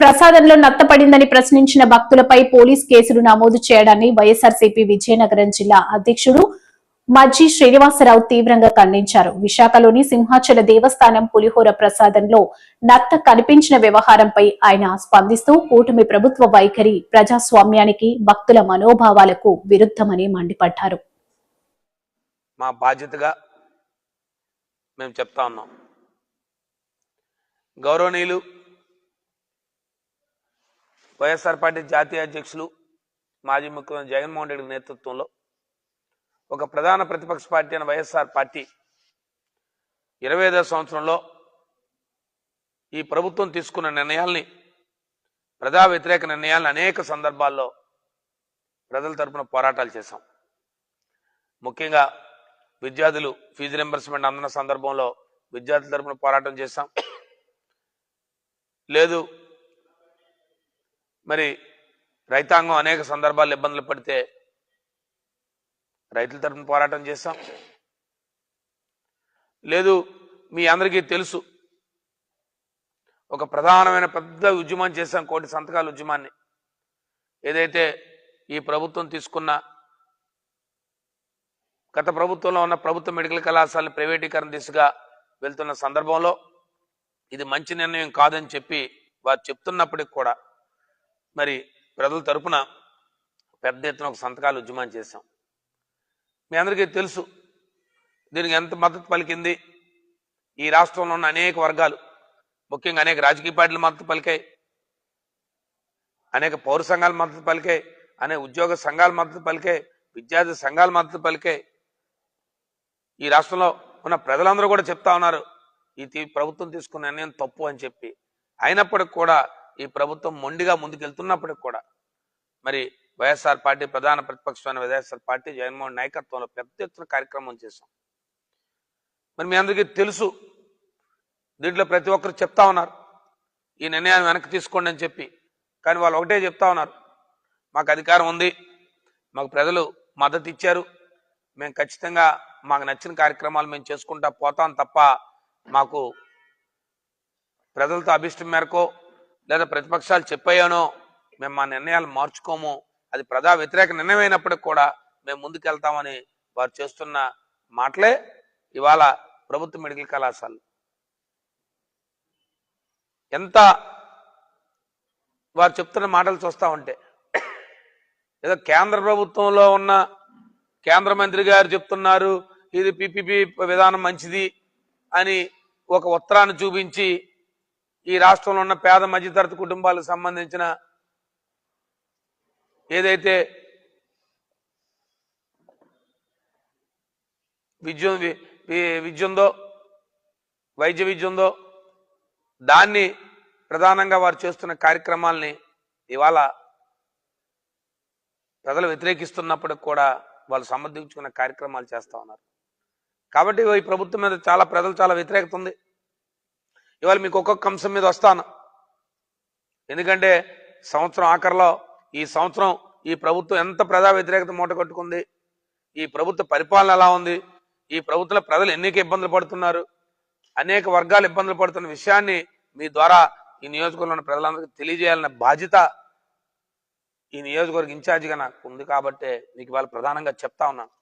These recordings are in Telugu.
ప్రసాదంలో నత్తపడిందని ప్రశ్నించిన భక్తులపై పోలీస్ కేసులు నమోదు చేయడాన్ని వైఎస్ఆర్సీపీ విజయనగరం జిల్లా అధ్యక్షుడు మజ్జి శ్రీనివాసరావు తీవ్రంగా ఖండించారు. విశాఖలోని సింహాచల దేవస్థానం పులిహోర ప్రసాదంలో నత్త కనిపించిన వ్యవహారంపై ఆయన స్పందిస్తూ కూటమి ప్రభుత్వ వైఖరి ప్రజాస్వామ్యానికి భక్తుల మనోభావాలకు విరుద్ధమని మండిపడ్డారు. మా బాధ్యతగా మేము చెప్తా ఉన్నాం. గౌరవనీయులు వైఎస్ఆర్ పార్టీ జాతీయ అధ్యక్షులు మాజీ ముఖ్యమంత్రి జగన్మోహన్ రెడ్డి నేతృత్వంలో ఒక ప్రధాన ప్రతిపక్ష పార్టీ అయిన వైఎస్ఆర్ పార్టీ ఇరవై ఐదో సంవత్సరంలో ఈ ప్రభుత్వం తీసుకున్న నిర్ణయాల్ని ప్రజా వ్యతిరేక నిర్ణయాలను అనేక సందర్భాల్లో ప్రజల తరపున పోరాటాలు చేశాం. ముఖ్యంగా విద్యార్థులు ఫీజు రింబర్స్మెంట్ అందున్న సందర్భంలో విద్యార్థుల తరపున పోరాటం చేశాం. లేదు మరి రైతాంగం అనేక సందర్భాల్లో ఇబ్బందులు పడితే రైతుల తరపున పోరాటం చేస్తాం. లేదు మీ అందరికీ తెలుసు ఒక ప్రధానమైన పెద్ద ఉద్యమం చేశాం కోటి సంతకాల ఉద్యమాన్ని. ఏదైతే ఈ ప్రభుత్వం తీసుకున్న గత ప్రభుత్వంలో ఉన్న ప్రభుత్వ మెడికల్ కళాశాలను ప్రైవేటీకరణ దిశగా వెళ్తున్న సందర్భంలో ఇది మంచి నిర్ణయం కాదని చెప్పి వారు చెప్తున్నప్పటికి కూడా మరి ప్రజల తరపున పెద్ద ఎత్తున ఒక సంతకాలు ఉద్యమం చేశాం. మీ అందరికీ తెలుసు దీనికి ఎంత మద్దతు పలికింది? ఈ రాష్ట్రంలో ఉన్న అనేక వర్గాలు ముఖ్యంగా అనేక రాజకీయ పార్టీలు మద్దతు పలికాయి అనేక పౌర సంఘాల మద్దతు పలికాయి అనేక ఉద్యోగ సంఘాల మద్దతు పలికాయి విద్యార్థి సంఘాల మద్దతు పలికాయి. ఈ రాష్ట్రంలో ఉన్న ప్రజలందరూ కూడా చెప్తా ఉన్నారు ఈ ప్రభుత్వం తీసుకున్న నిర్ణయం తప్పు అని చెప్పి. అయినప్పటికి కూడా ఈ ప్రభుత్వం మొండిగా ముందుకెళ్తున్నప్పటికి కూడా మరి వైఎస్ఆర్ పార్టీ ప్రధాన ప్రతిపక్షమైన వైఎస్ఆర్ పార్టీ జగన్మోహన్ నాయకత్వంలో పెద్ద ఎత్తున కార్యక్రమం చేశాం. మరి మీ అందరికీ తెలుసు దీంట్లో ప్రతి ఒక్కరు చెప్తా ఉన్నారు ఈ నిర్ణయాన్ని వెనక్కి తీసుకోండి అని చెప్పి కానీ వాళ్ళు ఒకటే చెప్తా ఉన్నారు మాకు అధికారం ఉంది మాకు ప్రజలు మద్దతు ఇచ్చారు మేము ఖచ్చితంగా మాకు నచ్చిన కార్యక్రమాలు మేము చేసుకుంటా పోతాం తప్ప మాకు ప్రజలతో అభిష్టం మేరకో లేదా ప్రతిపక్షాలు చెప్పాయనో మేము మా నిర్ణయాలు మార్చుకోము అది ప్రజా వ్యతిరేక నిర్ణయం అయినప్పటికి కూడా మేము ముందుకెళ్తామని వారు చేస్తున్న మాటలే ఇవాళ ప్రభుత్వ మెడికల్ కళాశాల ఎంత వారు చెప్తున్న మాటలు చూస్తా ఉంటే ఏదో కేంద్ర ప్రభుత్వంలో ఉన్న కేంద్ర మంత్రి గారు చెప్తున్నారు ఇది పిపిపి విధానం మంచిది అని ఒక ఉత్తరాన్ని చూపించి ఈ రాష్ట్రంలో ఉన్న పేద మధ్యతరగతి కుటుంబాలకు సంబంధించిన ఏదైతే విద్య వి- విద్య ఉందో వైద్య విద్య ఉందో దాన్ని ప్రధానంగా వారు చేస్తున్న కార్యక్రమాల్ని ఇవాళ ప్రజలు వ్యతిరేకిస్తున్నప్పటికి కూడా వాళ్ళు సమర్థించుకున్న కార్యక్రమాలు చేస్తూ ఉన్నారు. కాబట్టి ఈ ప్రభుత్వం మీద చాలా ప్రజలు చాలా వ్యతిరేకత ఉంది. ఇవాళ మీకు ఒక్కొక్క అంశం మీద వస్తాను. ఎందుకంటే సంవత్సరం ఆఖరిలో ఈ సంవత్సరం ఈ ప్రభుత్వం ఎంత ప్రజా వ్యతిరేకత మూట కట్టుకుంది ఈ ప్రభుత్వ పరిపాలన ఎలా ఉంది ఈ ప్రభుత్వంలో ప్రజలు ఎన్నిక ఇబ్బందులు పడుతున్నారు అనేక వర్గాలు ఇబ్బందులు పడుతున్న విషయాన్ని మీ ద్వారా ఈ నియోజకవర్గంలో ఉన్న ప్రజలందరికీ తెలియజేయాలన్న బాధ్యత ఈ నియోజకవర్గ ఇన్ఛార్జిగా నాకు ఉంది కాబట్టి మీకు ఇవాళ ప్రధానంగా చెప్తా ఉన్నాను.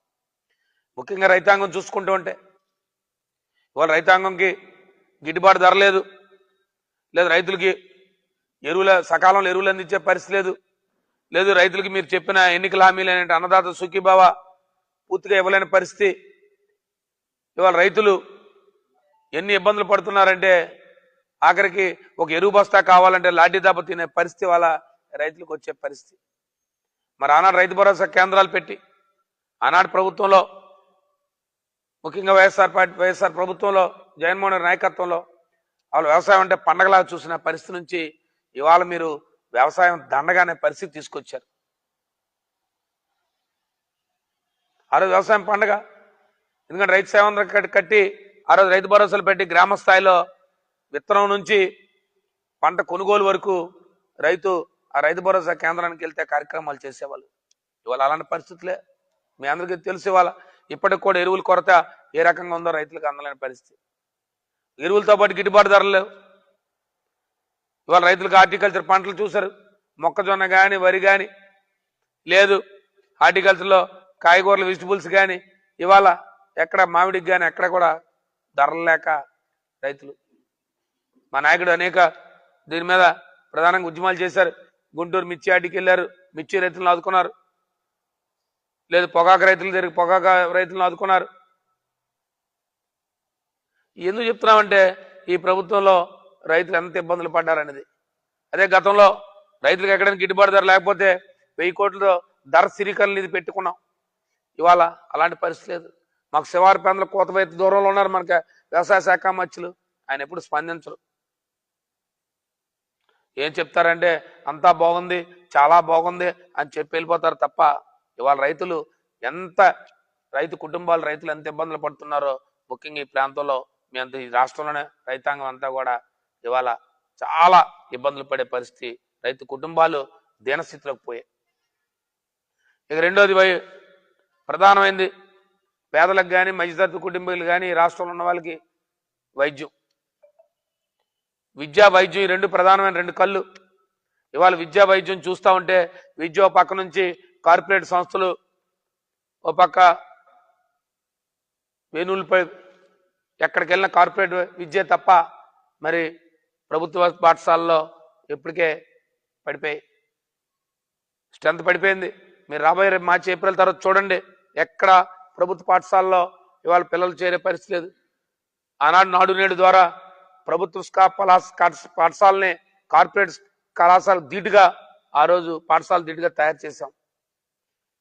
ముఖ్యంగా రైతాంగం చూసుకుంటూ ఉంటే ఇవాళ రైతాంగంకి గిట్టుబాటు ధర లేదు. లేదు రైతులకి ఎరువుల సకాలంలో ఎరువులు అందించే పరిస్థితి లేదు. లేదు రైతులకి మీరు చెప్పిన ఎన్నికల హామీలు అనేటి అన్నదాత సుఖీభావ పూర్తిగా ఇవ్వలేని పరిస్థితి. ఇవాళ రైతులు ఎన్ని ఇబ్బందులు పడుతున్నారంటే ఆఖరికి ఒక ఎరువు బస్తా కావాలంటే లాఠీ దెబ్బ తినే పరిస్థితి వాళ్ళ రైతులకు వచ్చే పరిస్థితి. మరి ఆనాడు రైతు భరోసా కేంద్రాలు పెట్టి ఆనాడు ప్రభుత్వంలో ముఖ్యంగా వైఎస్ఆర్ పార్టీ వైఎస్ఆర్ ప్రభుత్వంలో జగన్మోహన్ రెడ్డి నాయకత్వంలో వాళ్ళు వ్యవసాయం అంటే పండగలాగా చూసిన పరిస్థితి నుంచి ఇవాళ మీరు వ్యవసాయం దండగానే పరిస్థితి తీసుకొచ్చారు. ఆ రోజు వ్యవసాయం పండగ. ఎందుకంటే రైతు సేవ కట్టి ఆ రోజు రైతు భరోసాలు పెట్టి గ్రామ స్థాయిలో విత్తనం నుంచి పంట కొనుగోలు వరకు రైతు ఆ రైతు భరోసా కేంద్రానికి వెళ్తే కార్యక్రమాలు చేసేవాళ్ళు. ఇవాళ అలాంటి పరిస్థితులే. మీ అందరికీ తెలుసు ఇవాళ ఇప్పటికి కూడా ఎరువుల కొరత ఏ రకంగా ఉందో రైతులకు అందలేని పరిస్థితి. ఎరువులతో పాటు గిట్టుబాటు ధరలు లేవు. ఇవాళ రైతులకు హార్టికల్చర్ పంటలు చూశారు. మొక్కజొన్న కానీ వరి కానీ లేదు. హార్టికల్చర్లో కాయగూరలు వెజిటబుల్స్ కానీ ఇవాళ ఎక్కడ మామిడికి కానీ ఎక్కడ కూడా ధరలు లేక రైతులు. మా నాయకుడు అనేక దీని మీద ప్రధానంగా ఉద్యమాలు చేశారు. గుంటూరు మిర్చి ఆటికి వెళ్ళారు. మిర్చి రైతులను ఆదుకున్నారు. లేదు పొగాకు రైతులు తిరిగి పొగాకు రైతులను ఆదుకున్నారు. ఎందుకు చెప్తున్నామంటే ఈ ప్రభుత్వంలో రైతులు ఎంత ఇబ్బందులు పడ్డారనేది. అదే గతంలో రైతులకు ఎక్కడైనా గిట్టుబాటు ధర లేకపోతే వెయ్యి కోట్లతో ధర సిరికరణ ఇది పెట్టుకున్నాం. ఇవాళ అలాంటి పరిస్థితి లేదు. మాకు శివారు పేదలు కోత దూరంలో ఉన్నారు మనకి వ్యవసాయ శాఖ మచ్చులు ఆయన ఎప్పుడు స్పందించరు. ఏం చెప్తారంటే అంతా బాగుంది చాలా బాగుంది అని చెప్పి వెళ్ళిపోతారు తప్ప ఇవాళ రైతులు ఎంత రైతు కుటుంబాలు రైతులు ఎంత ఇబ్బందులు పడుతున్నారో ముఖ్యంగా ఈ ప్రాంతంలో మీ అంత ఈ రాష్ట్రంలోనే రైతాంగం అంతా కూడా ఇవాళ చాలా ఇబ్బందులు పడే పరిస్థితి. రైతు కుటుంబాలు దీనస్థితిలోకి పోయాయి. ఇక రెండోది వై ప్రధానమైంది పేదలకు కానీ మధ్యతరగతి కుటుంబీలు కానీ రాష్ట్రంలో ఉన్న వాళ్ళకి వైద్యం. విద్యా వైద్యం ఈ రెండు ప్రధానమైన రెండు కళ్ళు. ఇవాళ విద్యా వైద్యం చూస్తూ ఉంటే విద్య పక్క నుంచి కార్పొరేట్ సంస్థలు ఓ పక్క వేణువులపై ఎక్కడికి వెళ్ళిన కార్పొరేట్ విద్య తప్ప మరి ప్రభుత్వ పాఠశాలలో ఎప్పటికే పడిపోయాయి స్ట్రెంత్ పడిపోయింది. మీరు రాబోయే మార్చి ఏప్రిల్ తర్వాత చూడండి ఎక్కడ ప్రభుత్వ పాఠశాలలో ఇవాళ పిల్లలు చేరే పరిస్థితి లేదు. ఆనాడు నాడు నేడు ద్వారా ప్రభుత్వ పాఠశాలని కార్పొరేట్ కళాశాల ధీటుగా ఆ రోజు పాఠశాల ధీటుగా తయారు చేశాం.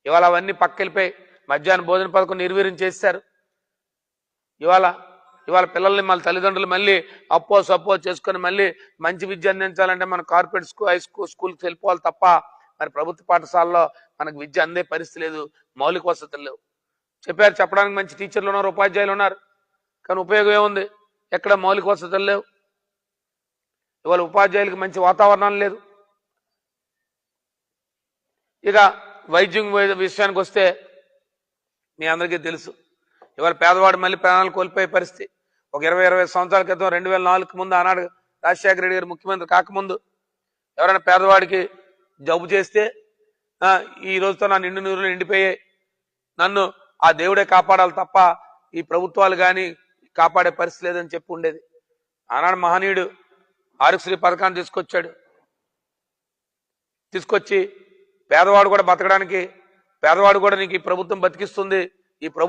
ఇవాళ అవన్నీ పక్కెళ్ళిపోయి మధ్యాహ్న భోజన పథకం నిర్వీర్యం చేశారు. ఇవాళ ఇవాళ పిల్లల్ని మళ్ళీ తల్లిదండ్రులు మళ్ళీ అప్పో సప్పో చేసుకొని మళ్ళీ మంచి విద్య అందించాలంటే మనం కార్పొరేట్ స్కూల్ హై స్కూల్ స్కూల్కి వెళ్ళిపోవాలి తప్ప మరి ప్రభుత్వ పాఠశాలలో మనకు విద్య అందే పరిస్థితి లేదు మౌలిక వసతులు లేవు. చెప్పారు చెప్పడానికి మంచి టీచర్లు ఉన్నారు ఉపాధ్యాయులు ఉన్నారు. కానీ ఉపయోగం ఏముంది? ఎక్కడ మౌలిక వసతులు లేవు. ఇవాళ ఉపాధ్యాయులకు మంచి వాతావరణం లేదు. ఇక వైద్యం విషయానికి వస్తే మీ అందరికీ తెలుసు. ఇవాళ పేదవాడు మళ్ళీ ప్రాణాలు కోల్పోయే పరిస్థితి. ఒక ఇరవై ఇరవై సంవత్సరాల క్రితం రెండు వేల నాలుగు ముందు ఆనాడు రాజశేఖర రెడ్డి గారు ముఖ్యమంత్రి కాకముందు ఎవరైనా పేదవాడికి జబ్బు చేస్తే ఈ రోజుతో నా నిండు నూరులు నిండిపోయాయి. నన్ను ఆ దేవుడే కాపాడాలి తప్ప ఈ ప్రభుత్వాలు కానీ కాపాడే పరిస్థితి లేదని చెప్పి ఉండేది. ఆనాడు మహనీయుడు ఆరోగ్యశ్రీ పథకాన్ని తీసుకొచ్చాడు. తీసుకొచ్చి పేదవాడు కూడా బతకడానికి పేదవాడు కూడా నీకు ఈ ప్రభుత్వం బతికిస్తుంది ఈ ప్రభుత్వం